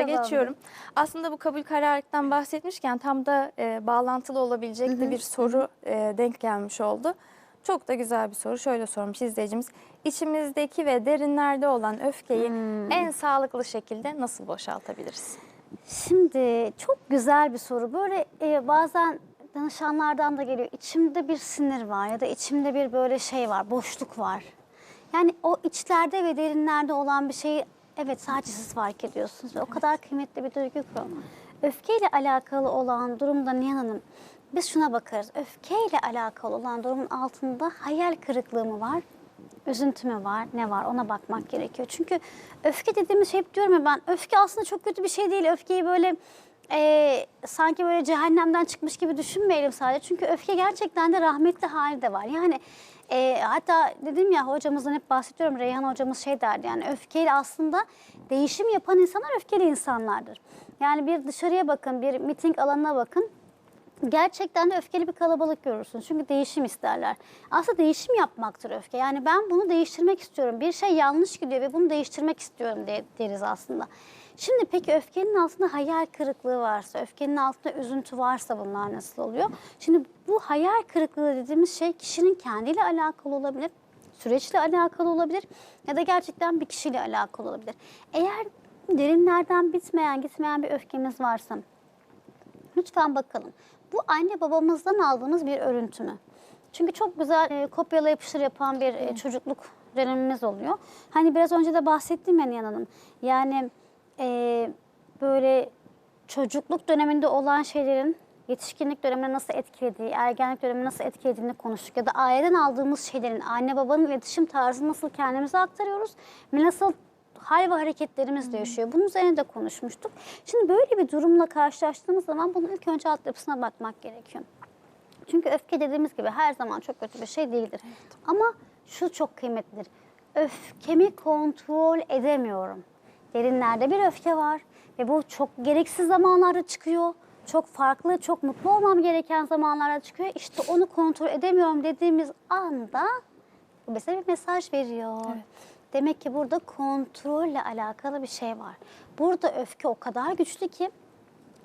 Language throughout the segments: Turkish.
Tamamdır. geçiyorum. Aslında bu kabul kararlılıktan bahsetmişken tam da e, bağlantılı olabilecek de bir soru e, denk gelmiş oldu. Çok da güzel bir soru. Şöyle sormuş izleyicimiz. İçimizdeki ve derinlerde olan öfkeyi en sağlıklı şekilde nasıl boşaltabiliriz? Şimdi çok güzel bir soru. Böyle e, bazen danışanlardan da geliyor. İçimde bir sinir var ya da içimde bir böyle şey var, boşluk var. Yani o içlerde ve derinlerde olan bir şeyi evet sadece siz fark ediyorsunuz. Ve o kadar kıymetli bir duygu ki o. Öfkeyle alakalı olan durumda Nihan Hanım, biz şuna bakarız. Öfkeyle alakalı olan durumun altında hayal kırıklığı mı var? üzüntü mü var, ne var ona bakmak gerekiyor. Çünkü öfke dediğimiz şey hep diyorum ya ben, öfke aslında çok kötü bir şey değil. Öfkeyi böyle e, sanki böyle cehennemden çıkmış gibi düşünmeyelim sadece. Çünkü öfke gerçekten de rahmetli hali de var. Yani e, hatta dedim ya hocamızdan hep bahsediyorum. Reyhan hocamız şey derdi yani öfkeyle aslında değişim yapan insanlar öfkeli insanlardır. Yani bir dışarıya bakın, bir miting alanına bakın gerçekten de öfkeli bir kalabalık görürsünüz. Çünkü değişim isterler. Aslında değişim yapmaktır öfke. Yani ben bunu değiştirmek istiyorum. Bir şey yanlış gidiyor ve bunu değiştirmek istiyorum de- deriz aslında. Şimdi peki öfkenin altında hayal kırıklığı varsa, öfkenin altında üzüntü varsa bunlar nasıl oluyor? Şimdi bu hayal kırıklığı dediğimiz şey kişinin kendiyle alakalı olabilir, süreçle alakalı olabilir ya da gerçekten bir kişiyle alakalı olabilir. Eğer derinlerden bitmeyen, gitmeyen bir öfkemiz varsa Lütfen bakalım. Bu anne babamızdan aldığımız bir örüntü mü? Çünkü çok güzel e, kopyala yapıştır yapan bir e, çocukluk dönemimiz oluyor. Hani biraz önce de bahsettim Nihan Hanım. Yani e, böyle çocukluk döneminde olan şeylerin yetişkinlik dönemine nasıl etkilediği, ergenlik dönemine nasıl etkilediğini konuştuk. Ya da aileden aldığımız şeylerin, anne babanın iletişim tarzını nasıl kendimize aktarıyoruz ve nasıl hal ve hareketlerimiz değişiyor. Bunun üzerine de konuşmuştuk. Şimdi böyle bir durumla karşılaştığımız zaman bunun ilk önce altyapısına bakmak gerekiyor. Çünkü öfke dediğimiz gibi her zaman çok kötü bir şey değildir. Ama şu çok kıymetlidir. Öfkemi kontrol edemiyorum. Derinlerde bir öfke var ve bu çok gereksiz zamanlarda çıkıyor. Çok farklı, çok mutlu olmam gereken zamanlarda çıkıyor. İşte onu kontrol edemiyorum dediğimiz anda bu bize bir mesaj veriyor. Demek ki burada kontrolle alakalı bir şey var. Burada öfke o kadar güçlü ki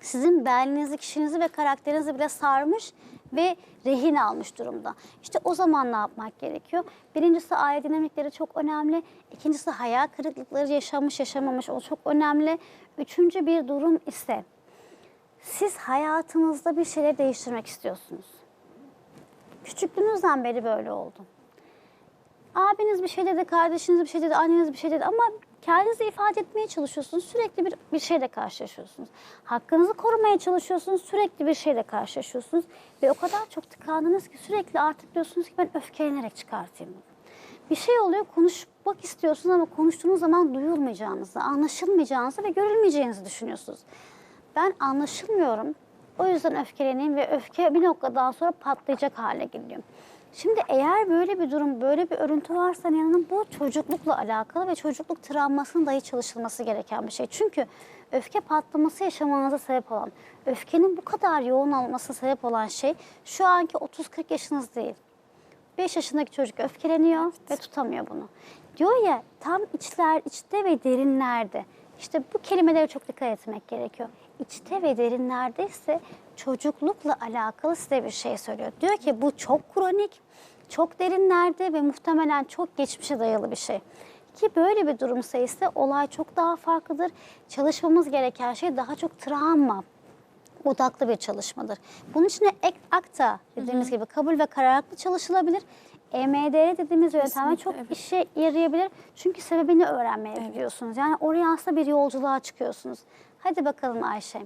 sizin benliğinizi, kişinizi ve karakterinizi bile sarmış ve rehin almış durumda. İşte o zaman ne yapmak gerekiyor? Birincisi aile dinamikleri çok önemli. İkincisi hayal kırıklıkları yaşamış yaşamamış o çok önemli. Üçüncü bir durum ise siz hayatınızda bir şeyleri değiştirmek istiyorsunuz. Küçüklüğünüzden beri böyle oldu. Abiniz bir şey dedi, kardeşiniz bir şey dedi, anneniz bir şey dedi ama kendinizi ifade etmeye çalışıyorsunuz. Sürekli bir, bir şeyle karşılaşıyorsunuz. Hakkınızı korumaya çalışıyorsunuz. Sürekli bir şeyle karşılaşıyorsunuz. Ve o kadar çok tıkandınız ki sürekli artık diyorsunuz ki ben öfkelenerek çıkartayım bunu. Bir şey oluyor, konuşmak istiyorsunuz ama konuştuğunuz zaman duyulmayacağınızı, anlaşılmayacağınızı ve görülmeyeceğinizi düşünüyorsunuz. Ben anlaşılmıyorum. O yüzden öfkeleneyim ve öfke bir noktadan sonra patlayacak hale geliyor. Şimdi eğer böyle bir durum, böyle bir örüntü varsa yanının bu çocuklukla alakalı ve çocukluk travmasının dahi çalışılması gereken bir şey. Çünkü öfke patlaması yaşamanıza sebep olan, öfkenin bu kadar yoğun olmasına sebep olan şey şu anki 30-40 yaşınız değil. 5 yaşındaki çocuk öfkeleniyor ve tutamıyor bunu. Diyor ya tam içler, içte ve derinlerde. İşte bu kelimelere çok dikkat etmek gerekiyor. İçte ve derinlerde ise çocuklukla alakalı size bir şey söylüyor. Diyor ki bu çok kronik, çok derinlerde ve muhtemelen çok geçmişe dayalı bir şey. Ki böyle bir durumsa ise olay çok daha farklıdır. Çalışmamız gereken şey daha çok travma, odaklı bir çalışmadır. Bunun için ek akta dediğimiz gibi kabul ve kararlılıklı çalışılabilir. EMDR dediğimiz yöntemle çok evet. işe yarayabilir. Çünkü sebebini öğrenmeye gidiyorsunuz. Yani oraya aslında bir yolculuğa çıkıyorsunuz. Hadi bakalım Ayşe.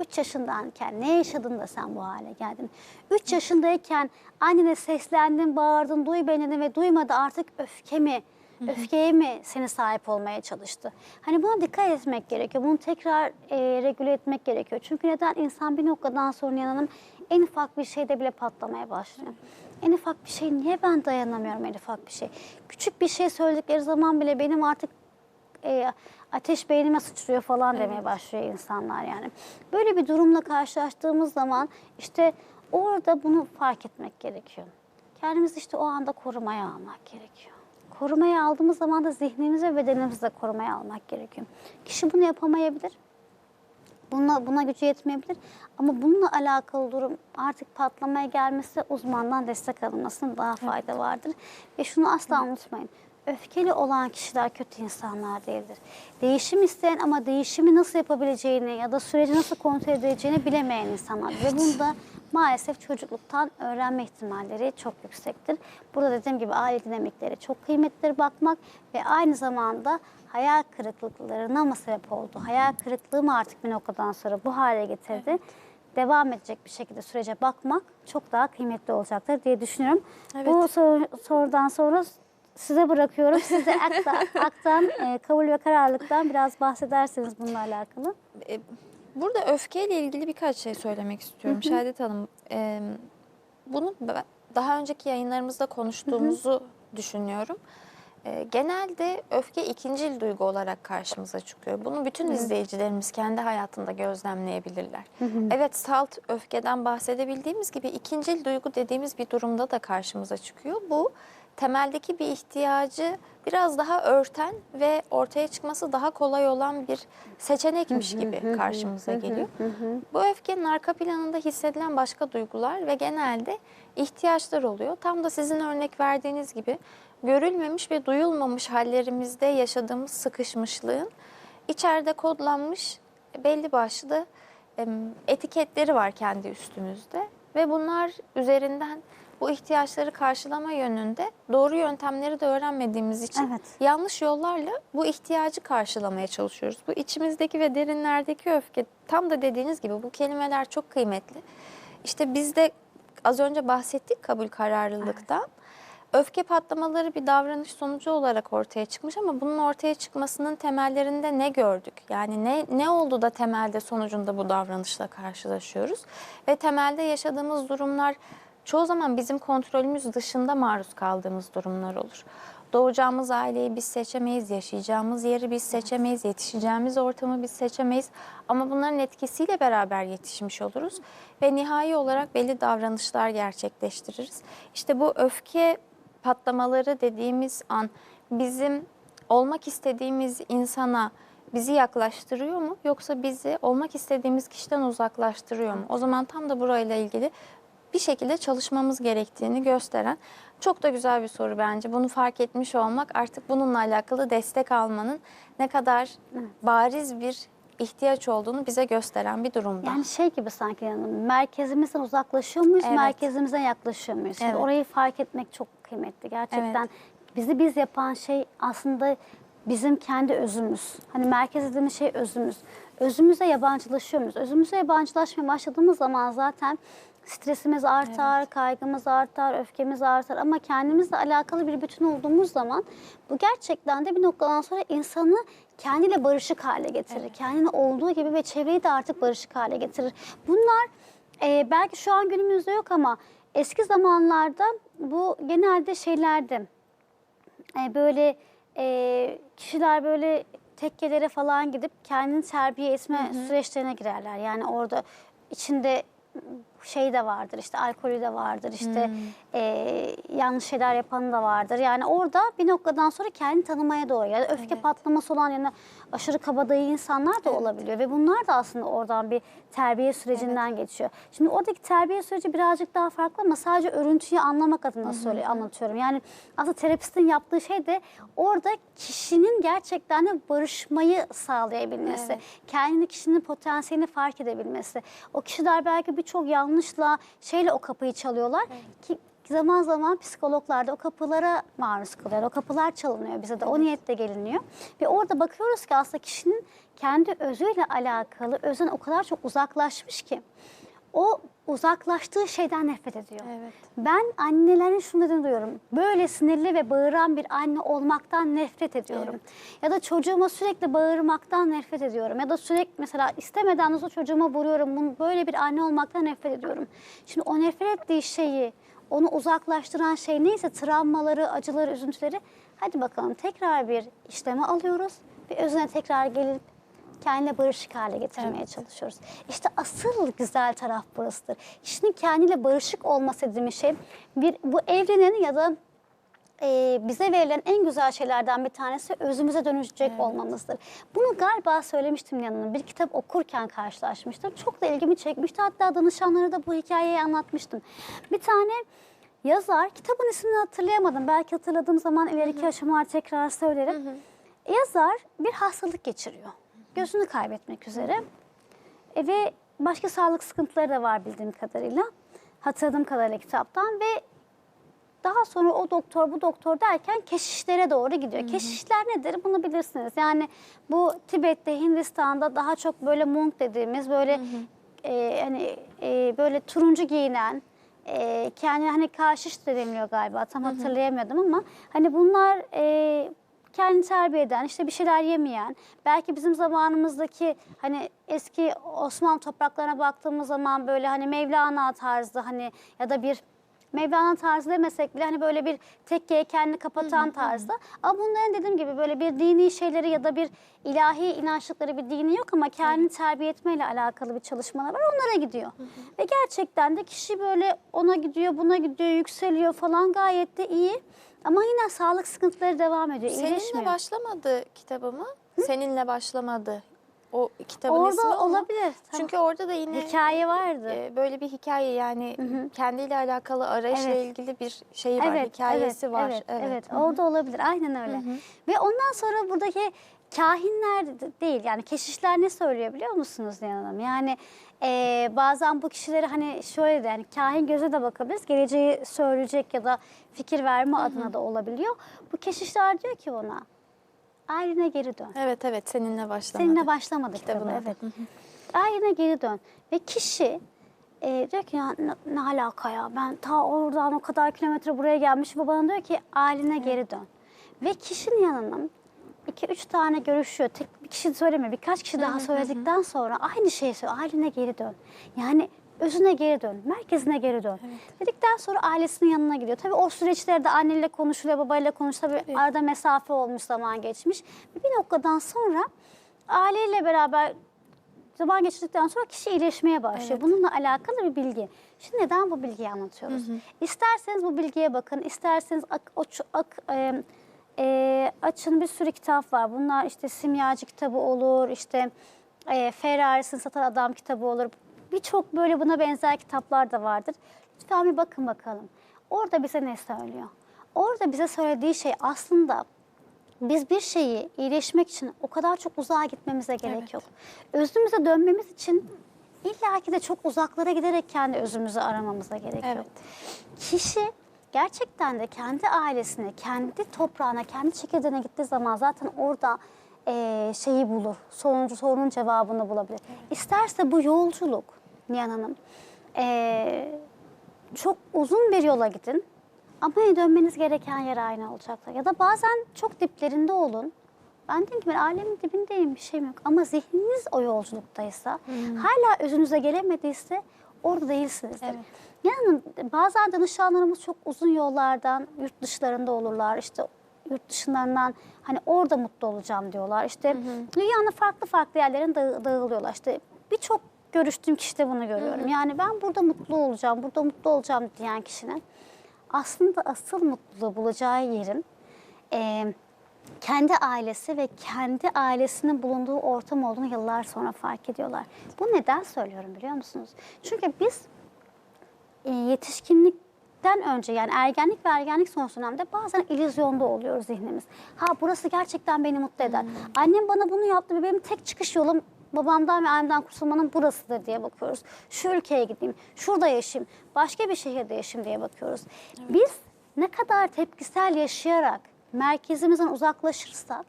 3 yaşındayken ne yaşadın da sen bu hale geldin? 3 yaşındayken annene seslendin, bağırdın, duy beni ve duymadı artık öfke mi? Öfkeye mi seni sahip olmaya çalıştı? Hani buna dikkat etmek gerekiyor. Bunu tekrar e, regüle etmek gerekiyor. Çünkü neden insan bir noktadan sonra yananım en ufak bir şeyde bile patlamaya başlıyor. En ufak bir şey niye ben dayanamıyorum en ufak bir şey? Küçük bir şey söyledikleri zaman bile benim artık e, ateş beynime sıçrıyor falan demeye başlıyor insanlar yani. Böyle bir durumla karşılaştığımız zaman işte orada bunu fark etmek gerekiyor. Kendimizi işte o anda korumaya almak gerekiyor. Korumaya aldığımız zaman da zihnimizi ve bedenimizi de korumaya almak gerekiyor. Kişi bunu yapamayabilir. Buna, buna gücü yetmeyebilir. Ama bununla alakalı durum artık patlamaya gelmesi uzmandan destek alınmasının daha fayda vardır. Ve şunu asla unutmayın. Öfkeli olan kişiler kötü insanlar değildir. Değişim isteyen ama değişimi nasıl yapabileceğini ya da süreci nasıl kontrol edeceğini bilemeyen insanlar. Ve bunda maalesef çocukluktan öğrenme ihtimalleri çok yüksektir. Burada dediğim gibi aile dinamikleri çok kıymetlidir bakmak ve aynı zamanda hayal kırıklıklarına mı sebep oldu? Hayal kırıklığı mı artık bir noktadan sonra bu hale getirdi? Devam edecek bir şekilde sürece bakmak çok daha kıymetli olacaktır diye düşünüyorum. Evet. Bu sor- sorudan sonra size bırakıyorum. Siz de akta, aktan, e, kabul ve kararlılıktan biraz bahsederseniz bununla alakalı. E, Burada öfkeyle ilgili birkaç şey söylemek istiyorum Şehadet Hanım. e, bunu daha önceki yayınlarımızda konuştuğumuzu düşünüyorum. E, genelde öfke ikincil duygu olarak karşımıza çıkıyor. Bunu bütün izleyicilerimiz kendi hayatında gözlemleyebilirler. Evet salt öfkeden bahsedebildiğimiz gibi ikincil duygu dediğimiz bir durumda da karşımıza çıkıyor. Bu temeldeki bir ihtiyacı biraz daha örten ve ortaya çıkması daha kolay olan bir seçenekmiş gibi karşımıza geliyor. Bu öfkenin arka planında hissedilen başka duygular ve genelde ihtiyaçlar oluyor. Tam da sizin örnek verdiğiniz gibi görülmemiş ve duyulmamış hallerimizde yaşadığımız sıkışmışlığın içeride kodlanmış belli başlı etiketleri var kendi üstümüzde ve bunlar üzerinden bu ihtiyaçları karşılama yönünde doğru yöntemleri de öğrenmediğimiz için Evet. yanlış yollarla bu ihtiyacı karşılamaya çalışıyoruz. Bu içimizdeki ve derinlerdeki öfke tam da dediğiniz gibi bu kelimeler çok kıymetli. İşte biz de az önce bahsettik kabul kararlılıktan. Öfke patlamaları bir davranış sonucu olarak ortaya çıkmış ama bunun ortaya çıkmasının temellerinde ne gördük? Yani ne ne oldu da temelde sonucunda bu davranışla karşılaşıyoruz? Ve temelde yaşadığımız durumlar çoğu zaman bizim kontrolümüz dışında maruz kaldığımız durumlar olur. Doğacağımız aileyi biz seçemeyiz, yaşayacağımız yeri biz seçemeyiz, yetişeceğimiz ortamı biz seçemeyiz. Ama bunların etkisiyle beraber yetişmiş oluruz ve nihai olarak belli davranışlar gerçekleştiririz. İşte bu öfke patlamaları dediğimiz an bizim olmak istediğimiz insana bizi yaklaştırıyor mu yoksa bizi olmak istediğimiz kişiden uzaklaştırıyor mu? O zaman tam da burayla ilgili bir şekilde çalışmamız gerektiğini gösteren çok da güzel bir soru bence. Bunu fark etmiş olmak artık bununla alakalı destek almanın ne kadar bariz bir ihtiyaç olduğunu bize gösteren bir durumda. Yani şey gibi sanki yani merkezimizden uzaklaşıyor muyuz, Evet. merkezimize yaklaşıyor muyuz? Şimdi Evet. orayı fark etmek çok kıymetli. Gerçekten Evet. bizi biz yapan şey aslında bizim kendi özümüz. Hani merkez dediğimiz şey özümüz. Özümüze yabancılaşıyor muyuz? Özümüze yabancılaşmaya başladığımız zaman zaten stresimiz artar, kaygımız artar, öfkemiz artar ama kendimizle alakalı bir bütün olduğumuz zaman bu gerçekten de bir noktadan sonra insanı kendiyle barışık hale getirir. Kendini olduğu gibi ve çevreyi de artık barışık hale getirir. Bunlar e, belki şu an günümüzde yok ama eski zamanlarda bu genelde şeylerdi. E, böyle e, kişiler böyle tekkelere falan gidip kendini terbiye etme süreçlerine girerler. Yani orada içinde şey de vardır işte alkolü de vardır işte e, yanlış şeyler yapanı da vardır. Yani orada bir noktadan sonra kendini tanımaya doğru yani öfke Evet. patlaması olan yani aşırı kabadayı insanlar da olabiliyor ve bunlar da aslında oradan bir terbiye sürecinden geçiyor. Şimdi oradaki terbiye süreci birazcık daha farklı ama sadece örüntüyü anlamak adına söyle anlatıyorum. Yani aslında terapistin yaptığı şey de orada kişinin gerçekten de barışmayı sağlayabilmesi. Evet. Kendini kişinin potansiyelini fark edebilmesi. O kişiler belki birçok yanlışla şeyle o kapıyı çalıyorlar ki zaman zaman psikologlar da o kapılara maruz kalıyor. O kapılar çalınıyor bize de. O niyetle geliniyor. Ve orada bakıyoruz ki aslında kişinin kendi özüyle alakalı özün o kadar çok uzaklaşmış ki o uzaklaştığı şeyden nefret ediyor. Evet. Ben annelerin şunu dediğini duyuyorum. Böyle sinirli ve bağıran bir anne olmaktan nefret ediyorum. Ya da çocuğuma sürekli bağırmaktan nefret ediyorum. Ya da sürekli mesela istemeden olsa çocuğuma vuruyorum. Bunu, böyle bir anne olmaktan nefret ediyorum. Şimdi o nefret ettiği şeyi, onu uzaklaştıran şey neyse travmaları, acıları, üzüntüleri hadi bakalım tekrar bir işleme alıyoruz ve özüne tekrar gelip kendine barışık hale getirmeye çalışıyoruz. İşte asıl güzel taraf burasıdır. Kişinin kendiyle barışık olması dediğimiz şey bir bu evrenin ya da e, bize verilen en güzel şeylerden bir tanesi özümüze dönüşecek olmamızdır. Bunu galiba söylemiştim yanına. Bir kitap okurken karşılaşmıştım. Çok da ilgimi çekmişti. Hatta danışanlara da bu hikayeyi anlatmıştım. Bir tane yazar, kitabın ismini hatırlayamadım. Belki hatırladığım zaman ileriki aşamalar tekrar söylerim. Yazar bir hastalık geçiriyor. Gözünü kaybetmek üzere. E, ve başka sağlık sıkıntıları da var bildiğim kadarıyla. Hatırladığım kadarıyla kitaptan ve daha sonra o doktor bu doktor derken keşişlere doğru gidiyor. Keşişler nedir bunu bilirsiniz. Yani bu Tibet'te, Hindistan'da daha çok böyle monk dediğimiz böyle e, hani e, böyle turuncu giyinen e, kendine hani kaşiş de deniliyor galiba tam hatırlayamadım ama hani bunlar e, kendini terbiye eden, işte bir şeyler yemeyen, belki bizim zamanımızdaki hani eski Osmanlı topraklarına baktığımız zaman böyle hani Mevlana tarzı hani ya da bir Mevlana tarzı demesek bile hani böyle bir tekkeye kendini kapatan tarzda. Ama bunların dediğim gibi böyle bir dini şeyleri ya da bir ilahi inançlıkları bir dini yok ama kendini terbiye etmeyle alakalı bir çalışmalar var. Onlara gidiyor. Ve gerçekten de kişi böyle ona gidiyor, buna gidiyor, yükseliyor falan gayet de iyi. Ama yine sağlık sıkıntıları devam ediyor. Seninle iyileşmiyor. başlamadı kitabı mı? Seninle başlamadı. O kitabın Orada ismi o mu? olabilir. Tamam. Çünkü orada da yine Hikaye vardı. e, böyle bir hikaye yani kendiyle alakalı arayışla Evet. ilgili bir şey var, hikayesi evet, var. Evet, evet, orada olabilir. Aynen öyle. Ve ondan sonra buradaki kahinler de- değil yani keşişler ne söylüyor biliyor musunuz Nihan Hanım? Yani e, bazen bu kişileri hani şöyle de yani kahin göze de bakabiliriz. Geleceği söyleyecek ya da fikir verme adına da olabiliyor. Bu keşişler diyor ki ona ailene geri dön. Evet evet seninle başlamadı. Seninle başlamadı kitabı. Evet. Ailene geri dön. Ve kişi e, diyor ki ya ne, ne alaka ya ben ta oradan o kadar kilometre buraya gelmişim. ve Bana diyor ki ailene geri dön. Ve kişinin yanına iki üç tane görüşüyor. Tek bir kişi söylemiyor. Birkaç kişi daha söyledikten sonra aynı şeyi söylüyor. Ailene geri dön. Yani özüne geri dön. Merkezine geri dön. Dedikten sonra ailesinin yanına gidiyor. Tabii o süreçlerde anneyle konuşuluyor, babayla konuşuluyor. Tabii arada mesafe olmuş, zaman geçmiş. Bir noktadan sonra aileyle beraber zaman geçirdikten sonra kişi iyileşmeye başlıyor. Bununla alakalı bir bilgi. Şimdi neden bu bilgiyi anlatıyoruz? İsterseniz bu bilgiye bakın, isterseniz ak, oç- ak- e, e, açın bir sürü kitap var. Bunlar işte simyacı kitabı olur, işte e, Ferrari'sini satan adam kitabı olur. Birçok böyle buna benzer kitaplar da vardır. Lütfen bir bakın bakalım. Orada bize ne söylüyor? Orada bize söylediği şey aslında biz bir şeyi iyileşmek için o kadar çok uzağa gitmemize gerek Evet. yok. Özümüze dönmemiz için illaki de çok uzaklara giderek kendi özümüzü aramamıza gerek yok. Evet. Kişi gerçekten de kendi ailesine, kendi toprağına, kendi çekirdeğine gittiği zaman zaten orada eee, şeyi bulur. Sorunun, sorunun cevabını bulabilir. İsterse bu yolculuk Nihan Hanım eee, çok uzun bir yola gidin ama dönmeniz gereken yer aynı olacaktır. Ya da bazen çok diplerinde olun. Ben dedim ki ben alemin dibindeyim bir şeyim yok. Ama zihniniz o yolculuktaysa, hala özünüze gelemediyse orada değilsinizdir. Evet. Yani bazen danışanlarımız çok uzun yollardan, yurt dışlarında olurlar. İşte yurt dışından hani orada mutlu olacağım diyorlar. İşte dünyanın farklı farklı yerlerine dağı- dağılıyorlar. İşte birçok görüştüğüm kişide bunu görüyorum. Yani ben burada mutlu olacağım, burada mutlu olacağım diyen kişinin aslında asıl mutluluğu bulacağı yerin eee, kendi ailesi ve kendi ailesinin bulunduğu ortam olduğunu yıllar sonra fark ediyorlar. Bu neden söylüyorum biliyor musunuz? Çünkü biz e, yetişkinlikten önce yani ergenlik ve ergenlik sonrası dönemde bazen illüzyonda oluyoruz zihnimiz. Ha burası gerçekten beni mutlu eder. Annem bana bunu yaptı ve benim tek çıkış yolum babamdan ve annemden kurtulmanın burasıdır diye bakıyoruz. Şu ülkeye gideyim, şurada yaşayayım, başka bir şehirde yaşayayım diye bakıyoruz. Biz ne kadar tepkisel yaşayarak merkezimizden uzaklaşırsak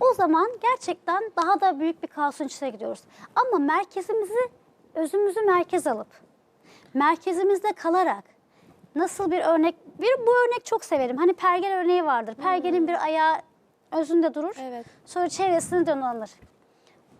o zaman gerçekten daha da büyük bir kaosun içine gidiyoruz. Ama merkezimizi, özümüzü merkez alıp merkezimizde kalarak nasıl bir örnek, bir bu örnek çok severim. Hani pergel örneği vardır. Pergelin bir ayağı özünde durur. Evet. Sonra çevresini dolanır.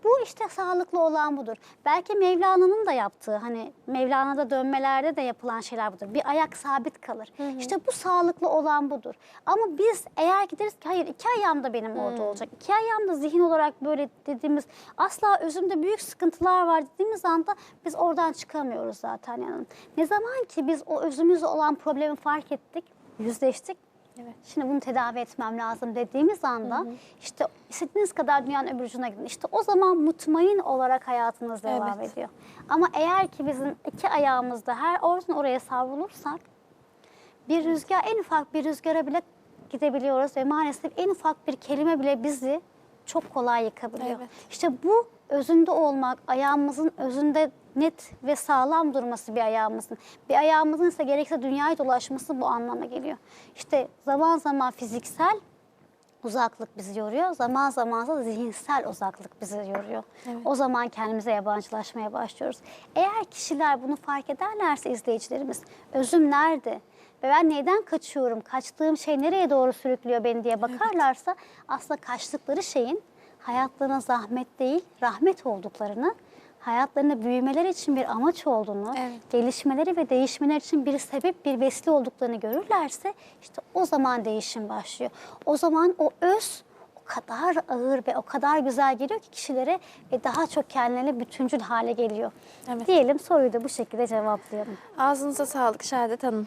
Bu işte sağlıklı olan budur. Belki Mevlana'nın da yaptığı hani Mevlana'da dönmelerde de yapılan şeyler budur. Bir ayak sabit kalır. İşte bu sağlıklı olan budur. Ama biz eğer gideriz ki hayır iki ayağım da benim orada olacak. İki ayağım da zihin olarak böyle dediğimiz asla özümde büyük sıkıntılar var dediğimiz anda biz oradan çıkamıyoruz zaten yani. Ne zaman ki biz o özümüzde olan problemi fark ettik, yüzleştik Evet. Şimdi bunu tedavi etmem lazım dediğimiz anda işte istediğiniz kadar dünyanın öbür ucuna gidin. İşte o zaman mutmain olarak hayatınız devam Evet. ediyor. Ama eğer ki bizim iki ayağımızda her oradan oraya savrulursak bir rüzgar en ufak bir rüzgara bile gidebiliyoruz ve maalesef en ufak bir kelime bile bizi çok kolay yıkabiliyor. Evet. İşte bu özünde olmak, ayağımızın özünde net ve sağlam durması bir ayağımızın. Bir ayağımızın ise gerekse dünyayı dolaşması bu anlama geliyor. İşte zaman zaman fiziksel uzaklık bizi yoruyor. Zaman zaman da zihinsel uzaklık bizi yoruyor. Evet. O zaman kendimize yabancılaşmaya başlıyoruz. Eğer kişiler bunu fark ederlerse izleyicilerimiz, özüm nerede? Ve ben neyden kaçıyorum? Kaçtığım şey nereye doğru sürüklüyor beni diye bakarlarsa aslında kaçtıkları şeyin hayatlarına zahmet değil, rahmet olduklarını, hayatlarında büyümeleri için bir amaç olduğunu, Evet. gelişmeleri ve değişmeleri için bir sebep, bir vesile olduklarını görürlerse işte o zaman değişim başlıyor. O zaman o öz o kadar ağır ve o kadar güzel geliyor ki kişilere ve daha çok kendilerine bütüncül hale geliyor. Evet. Diyelim soruyu da bu şekilde cevaplayalım. Ağzınıza sağlık Şehadet Hanım.